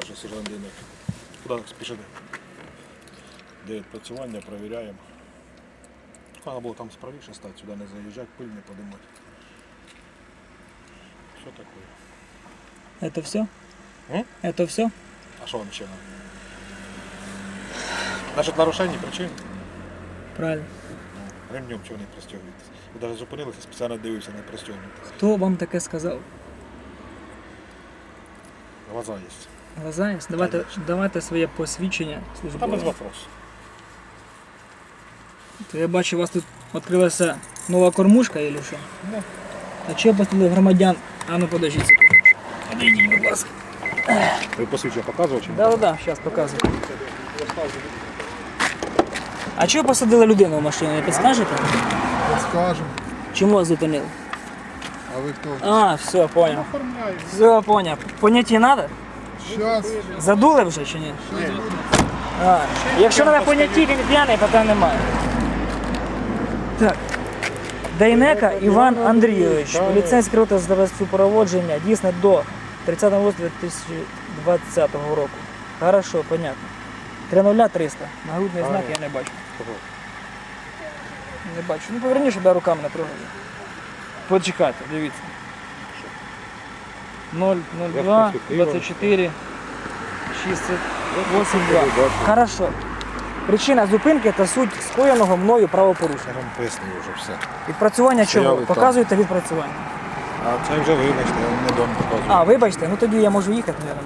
старший сержант Дейнек. Куди так спішити? Де відпрацювання, перевіряємо. Треба було там справіше стати, сюди не заїжджати, пиль не подимати. Що таке? Это все? М? Это все? А що вам ще надо? Значить, нарушення причин. Правильно. Ремнем чого не пристегуєтесь. Ви навіть зупинилися, спеціально дивився, не пристегнутися. Хто вам таке сказав? Глаза є. Глаза? Давайте, давайте своє посвідчення Та без службове. вопросу. То я бачу, у вас тут відкрилася нова кормушка или що? А чого поставили громадян? А ну подождіть секунду. Подійдіть, будь ласка. Ви посвідчення показував чи ні? Да, да, да, зараз показую. А чого посадили людину в машину, не підскажете? Скажем. Чому вас зупинили? А ви хто? А, все, понял. Все, понял. Поняття надо? Щас. Задули вже чи ні? А, якщо на понятті він п'яний, питань немає. Так. Дейнека Іван Андрійович, поліцейський рота з супроводження, дійсно до 30 листопада 2020 року. Хорошо, понятно. 30300. Нагрудний знак я не бачу. Не бачу. Ну поверніше, щоб я руками не трогаю. Почекайте, дивіться. 002 24 682. Хорошо. Причина зупинки та суть скоєного мною правопорушення. Пояснив вже все. Відпрацювання чого? Стояли там. Показуєте відпрацювання. А це вже вибачте, я не дом показую. А, вибачте, ну тоді я можу їхати, мабуть?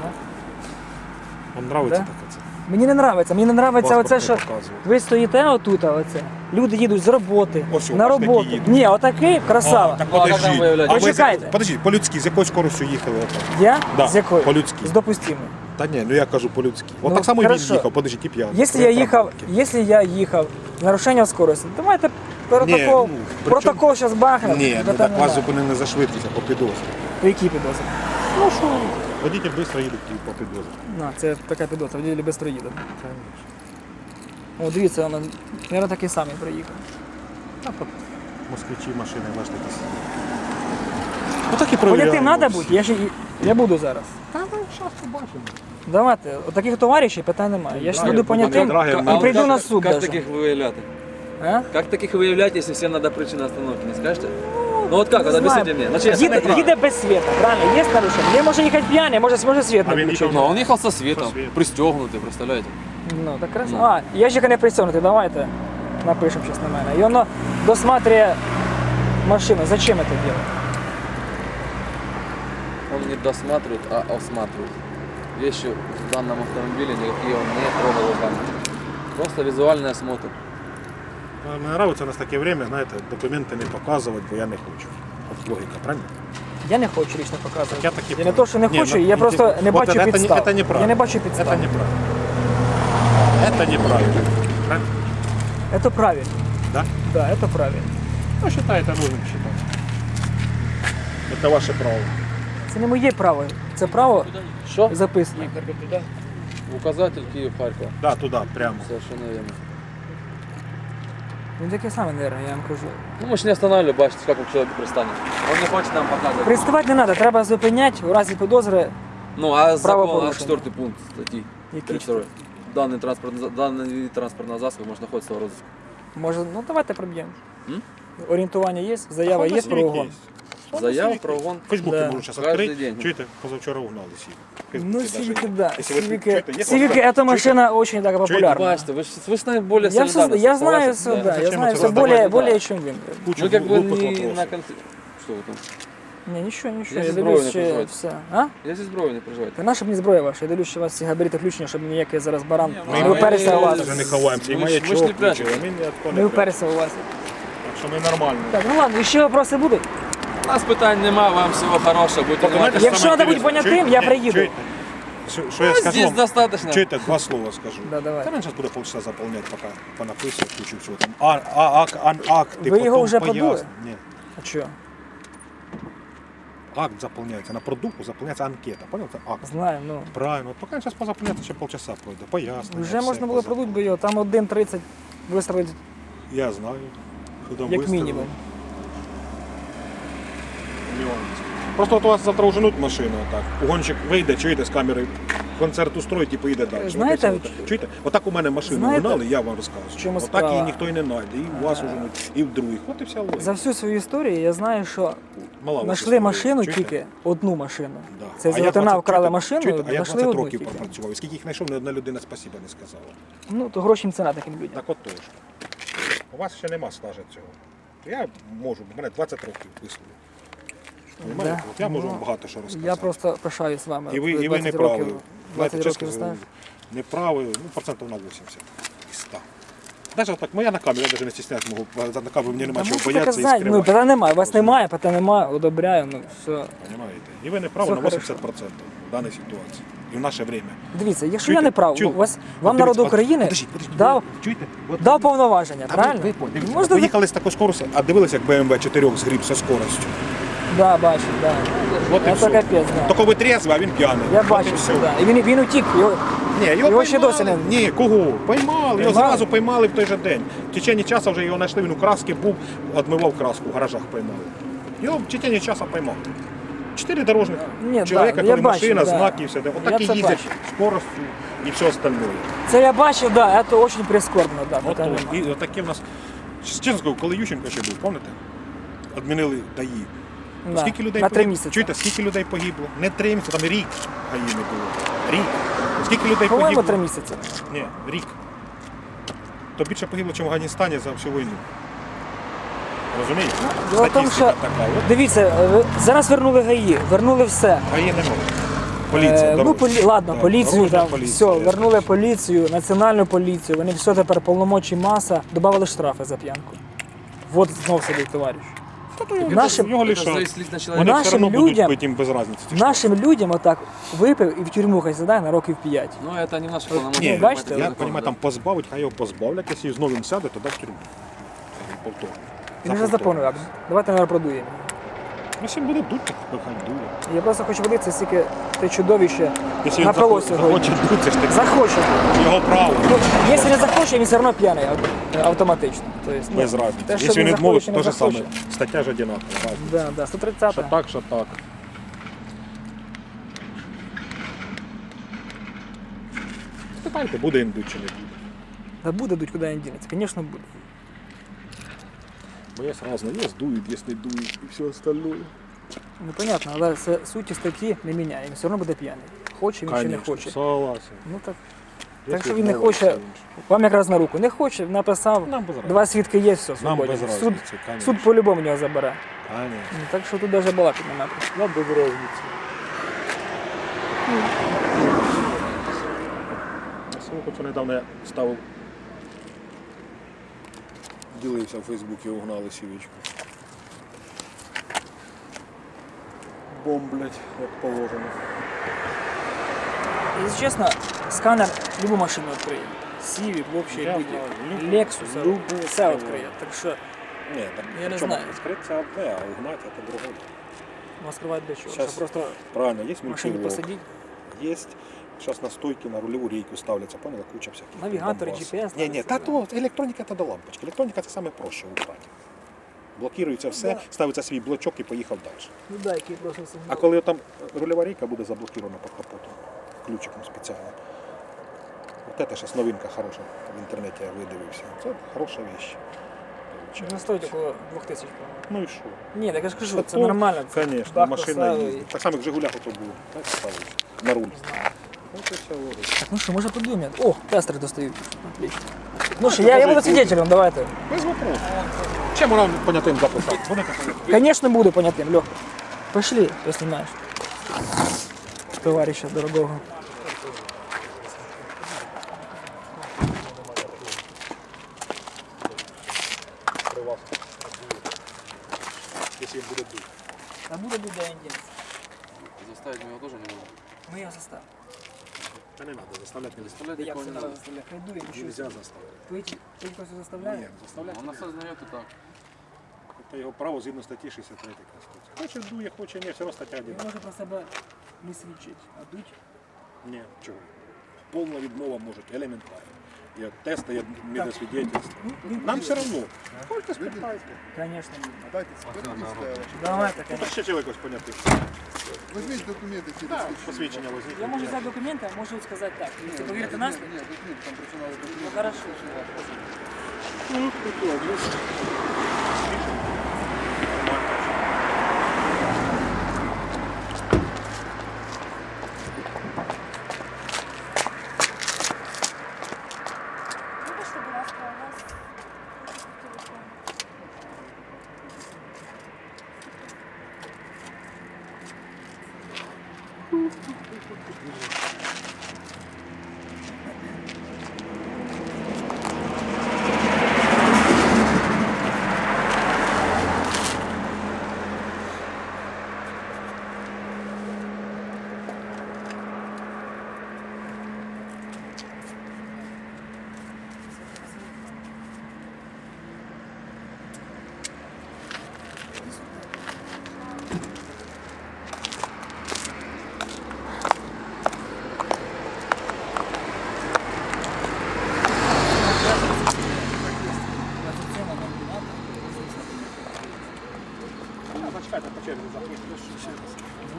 Вам подобається Да? таке це? Мені не подобається. Мені не подобається Паспорт оце, не що показує. ви стоїте отут, а оце. Люди їдуть з роботи, Ось, на роботу. їдуть. Ні, отакий красава. так подожди. там виявляти? А ви Почекайте. за- Подожди, по-людськи, з якою скоростю їхали? Я? Да, З якою? по-людськи. З допустимою. Та ні, ну я кажу по-людськи. От Ну, так само і він хорошо. їхав, подожди, тип я. Якщо я їхав, якщо я їхав з нарушенням скорості, давайте протокол, ну, при протокол зараз бахне. Ні, ну так вас зупинили за швидкість, а по підозрі. По якій підозрі? Ну що, водитель швидко їде по підозрі. На, це така підозра, водій швидко їде. О, дивіться, вона, мабуть, такий самий приїхав. Та по москвичі машини, бачите, якісь. Ну так і провіряємо. треба бути, я, і- я буду зараз. Та ну, зараз побачимо. Давайте, от таких товаришів питань немає. Я ще буду понятим Драгер, і прийду как, на суд Как даже. таких выявлять? А? Как таких выявлять, если всем надо причина остановки, не скажете? Ну вот как, вот Не объясните знаю. мне. Значит, я їде, сам їде без світа, правильно, є нарушення. Він може їхати п'яний, може, може світ А не він включити. Ну, он ехал со светом, Со светом. пристегнутый, представляете? Ну, так красиво. Ну. А, я ще не пристегнутий, давайте напишемо щось на мене. І воно досматрює машину. Зачем це робити? Он не досматривает, а осматривает. Вещи в данном автомобиле никакие он не трогал руками. Просто визуальный осмотр. Мені подобається у нас таке время, знаєте, документи не показувати, бо я не хочу. От логіка, правильно? Я не хочу лично показувати. Я таки Я не то, що не Ні, хочу, ну, я ну, просто ти- не от бачу це не- підстав. це неправильно. Я не бачу підстав. Это неправильно. Это неправильно. Правильно? Это правильно. Да? Да, это правильно. Ну, считайте, нужно считать. Это ваше право. Це не моє право. Це право Что? записано. Указатель Киев, Харьков. Да, туда, прямо. Совершенно верно. Він таке саме, наверное, я вам кажу. Ну мы же не останавливали, бачите, как он к человеку пристанет. Он не хочет нам показывать. Приставати не треба, треба зупиняти у разі підозри. Ну, а закон, а Правопорушение. четвертый пункт статьи Який 32. Данный транспортный, за- данный вид транспортного засоба может находиться в розыске. Може, ну давайте проб'ємо. М? Орієнтування є, заява А є фотоснимки про угон. есть. Заява про угон. В Фейсбуке Да. можу зараз Кожен відкрити. день. Чуєте, позавчора угнали сіві. В Фейсбуке Ну, даже сивики, є. да. Якщо ви Сивики, чуєте, є сивики, фотографії? эта машина очень так популярна. Бачите, вы, ж- вы с нами более Я, все, солидарны. я знаю согласен? все, да, я Зачем знаю это все раздавать? более, Да. более, чем він. Куча Мы как бы глупых не вопросов. на конце. Что вы там? Ні, нічого, нічого, Я я зі дивлюсь, зброєю не ще переживайте. все. А? Я здесь брови не переживайте. Та наша мені зброя ваша, я дивлюсь, що у вас всі габарити включені, щоб ніякий зараз баран Ми не уперся у вас. Вже не ховаємося. І Ми ж- маячок ми ж не включили, прячемо. Ми ні от кого Не не уперся у вас. Так що ми нормально. Так, ну ладно, ще вопроси будуть? У нас питань нема, вам всего хорошего. Будьте внимательны. Якщо треба бути понятим, я приїду. що я Ну, скажу Здесь вам? достаточно. Чуєте, два слова скажу. Да, давай. Та він зараз буде полчаса заповняти, поки понаписує кучу всього там. А, а, ак, ан, Ви його потім вже подули? Ні. А що? Акт заповняється. На продукту заповняється анкета. Понял? Це акт. Знаю, ну. Правильно. От поки він зараз позаповняється, ще полчаса пройде. Пояснення. Вже все можна було поза- продуть би його, там 1.30 вистрелить Я знаю. Там як мінімум. Просто от у вас завтра уженуть машину отак. Угонщик вийде, чуєте з камери концерт устроїть і поїде далі. Знаєте, Ви Чуєте? Отак у мене машину знаєте, гнали, я вам розказую. в чому Отак справа? її ніхто і не знайде. І у вас уже, і в других. От і вся логіка. За всю свою історію я знаю, що Мала знайшли машину Чуєте? тільки одну машину. Да. Це з Латина вкрали машину, Чуєте? А я знайшли 20 одну років тільки. пропрацював. І скільки їх знайшов, ні одна людина спасіба не сказала. Ну, то гроші їм ціна таким людям. Так от тож. У вас ще нема стажа цього. Я можу, у мене 20 років висловлю. Да. От я можу Ну, вам багато що розказати. Я просто пишаюсь вами. І ви, і ви 20 не праві. років, Знаєте, 20 чесно, років не праві, ну, процентів на 80 із 100. Навіть так, моя на камері, я навіть не стісняюсь, можу, на камеру мені нема чого боятися і ну, скривати. питань немає, у вас немає, питань немає, одобряю, ну, все. Понимаєте? І ви не праві Все на 80% в даній ситуації. І в наше время. Дивіться, якщо Чуєте? я не прав, Чуєте? вас, От вам дивіться, народ от- України подождіть, подождіть, дав, Чуєте? От дав повноваження, правильно? ви, ви, дивіться, Можна поїхали з такою скоростю, а дивилися, як BMW 4 згріб зі скоростю. Да, бачу, да. От і Я все. капець, да. Тільки ви трезвий, а він п'яний. Я От і бачу, все. да. І він, він утік, його, Ні, його, Його ще поймали. досі не- Ні, кого? Поймали. Його Поймали? зразу поймали в той же день. В течение часу вже його знайшли, він у краски був, відмивав краску, в гаражах поймали. Його в течение часу поймали. Чотири дорожних Ні, да, чоловіка, я коли бачу, машина, да. знаки і все. Я Отак і це їздять бачу. скоростю і все остальное. це я бачив, да, це дуже прискорбно, да, От, і отаке в нас. Чесно скажу, коли Ющенко ще був, пам'ятаєте? Відмінили ДАІ. Да, Скільки людей на три місяці. Чуєте, скільки людей погибло? Не три місяці, там рік ГАІ не було. Рік. Скільки людей По-моєму, погибло? три місяці. Ні, рік. То більше погибло, ніж в Афганістані за всю війну. Розумієте? Діло в тому, що така. От дивіться, е, ви- зараз вернули ГАІ, вернули все. ГАІ немає. Поліція, Е, ну, дорожня. полі... ладно, Так, поліцію дорожня там, поліція. все, вернули поліцію, національну поліцію, вони все тепер повномочі маса, додали штрафи за п'янку. Вот знов сидить товариш. Нашим, Його Это лише. зависит на Вони человека. все Нашим одно будуть людям- пити їм без різниці. ці нашим людям отак випив і в тюрму хай сідає на років 5. Ну, это не наши Ні, полномочия. Ну, бачите, это я закон, розумію, да. там позбавить, хай його позбавлять, якщо з новим сяде, то в тюрму. Повторно. Він вже За заповнив повторно. акт. Давайте не продуємо. Ну, всім буде дуть, так хай дує. Я просто хочу подивитися, скільки те чудовище Якщо він напило захоче, сьогодні. захоче дуть, ж таки Захоче. його право. Ну, якщо не захоче, він все одно п'яний ав- автоматично. Тобто, ну, Без разниці. Якщо він він відмовить, то не же саме. Стаття ж одинакова. Да, да, 130 Що так, що так. Спитайте, буде їм дуть чи не буде. Да буде дуть, куди він дінеться. Звісно, буде. Бо є різне, є дують, є не дують і все остальное. Ну, понятно, але це суті статті не міняє. Він все одно буде п'яний. Хоче він чи не хоче. Согласен. Ну так. Якщо що він не хоче. Вам якраз на руку. Не хоче, написав. Нам без. Два свідки є, все, Нам без Суд, разниці, конечно. суд по-любому нього забере. Конечно. Ну, Так що тут навіть балакати немає. Нам без разниці. Я слухаю, недавно я ставив. Ділився в Фейсбуці, угнали сівічку. Бомблять, як положено. Якщо чесно, сканер любу машину відкриє. Сіві, взагалі, Я будь знаю, любу- любу все авто. відкриє. Так що Ні, так Я не знаю. Відкрити це одне, а угнати це друге. маскувати для чого? Щас. Просто Правильно, є в машині мультивлог. Є. Зараз на стойки на рульову рейку ставляться, поняла, куча всяких. Навігатори. GPS Ні, ні, та ставляться, то електроніка та до лампочки. Електроніка це саме проще убрати. Блокується все, ставиться свій блочок і поїхав далі. Ну да, який просто. А коли там рульова рейка буде заблокирована під капотом, ключиком спеціально. От це зараз новинка хороша в інтернеті я видивився. Це хороша вещь. Вона получається. стоїть около 2000, по-моєму. Ну і що? Ні, так я ж кажу, це нормально. Звісно, бах машина поставили їздить. Так само, як Жигулях ото було. Так ставиться. На руль. Ну, це вся логіка. Так, ну що, може подумаємо. О, тестери достають. Отлично. Ну що, я, я буду свідетелем, давайте. Без вопросу. Чим вона понятим записати? Будете понятим? Конечно, буду понятим, Лех. Пошли, если знаешь. Товарища дорогого. Якщо він буде дуть. А буде дуть, да, індієць. Заставити ми не можемо. Мы его заставим. Та не треба, заставляти не Да Заставлять я никого все не надо надо. заставлять. Пойду и ничего. Нельзя заставити. Вы эти, вы просто заставляете? Ні, заставляти. Он осознает и так. Це його право згідно статті 63 Конституції. Хоче дує, хоче ні, все одно стаття Він одна. може про себе не свідчить, а дуть. Ні, чого. Повна відмова може, елементарно. є тесты, я медосвидетельство. Нам все равно. Сколько спитайте. Конечно. Дайте перевізьте. Давайте, Ну, конечно. ще чоловікось поняти. Документи ці Так, розпишіть. посвідчення возьміть. Я можу за документи, а можу сказати так. Якщо повірите нас, Нет, нет, там працювали ну документи. хорошо. Вибачте,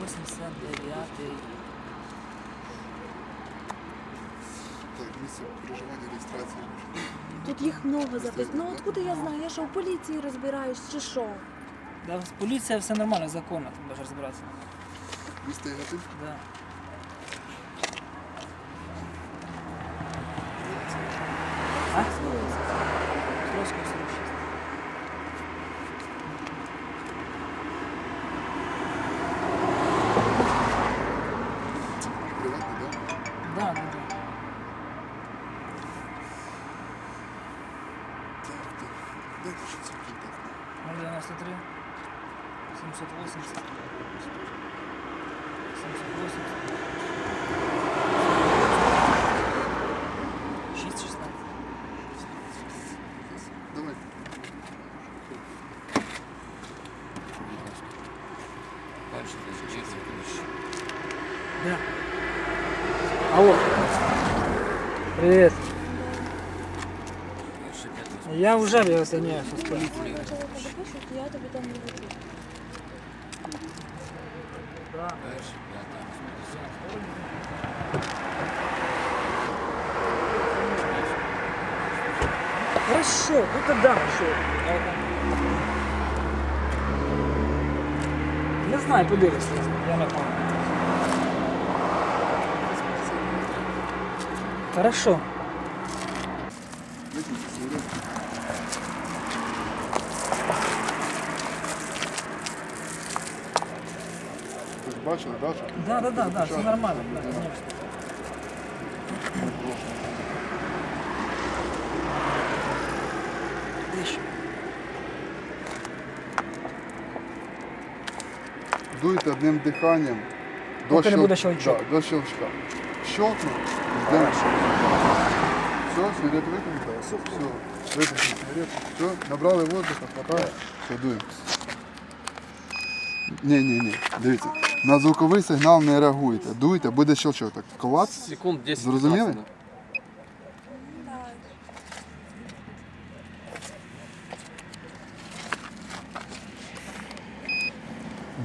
89 проживання, реєстрації. Тут їх много записано. Ну откуда я знаю? Я що в поліції розбираюсь чи що? Да, поліція все нормально, законно, ти можеш розбиратися. Місто Яготин? Да. Привет. Я вже його соединяю з поліцією. Якщо чоловіка запишуть, то я тобі там не буду. Да. Хорошо, ну тогда хорошо. Не знаю, подивишся, я не пам'ятаю. Хорошо. Візьміть свої речі. Ви ж бачили, так? що? Да, да, да, да, все нормально, да, конечно. Еще. Дуйте одним диханням. Поки не щел- буде щелчок. Да, до щелчка. Щелкнув. Ждемо. Все, сигарету викинули? Все. Все. Випустили сигарету. Все, набрали воздуха, хватає. Все, дуємо. Ні, ні, ні. Дивіться. На звуковий сигнал не реагуйте. Дуйте, буде щелчок. Так, клац. Секунд 10 Зрозуміли?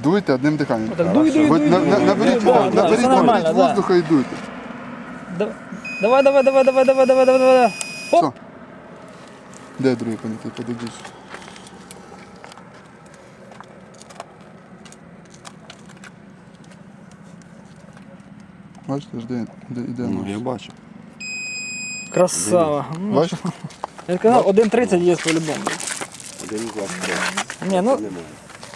Дуйте одним диханням. Так, дуй, дуй, дуй, на- дуй, на- дуй, Наберіть, дуй, да, да, наберіть, нормально, наберіть да. воздуха і дуйте. Да- Давай, давай, давай, давай, давай, давай, давай. Оп. Все. Де другий понятий? Подивіться. Бачите, ж де, де йде Ну, наш. я бачу. Красава. Ну, Бачите? Я сказав, 1.30 є по-любому. Один клас. Ні, ну,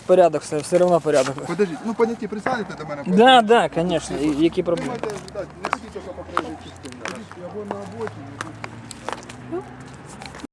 порядок все, все одно порядок. Подождіть, ну поняті, присядете до мене. Да, да, звісно. І Які проблеми? Не тільки по проїжджій Ходіть або на обочине.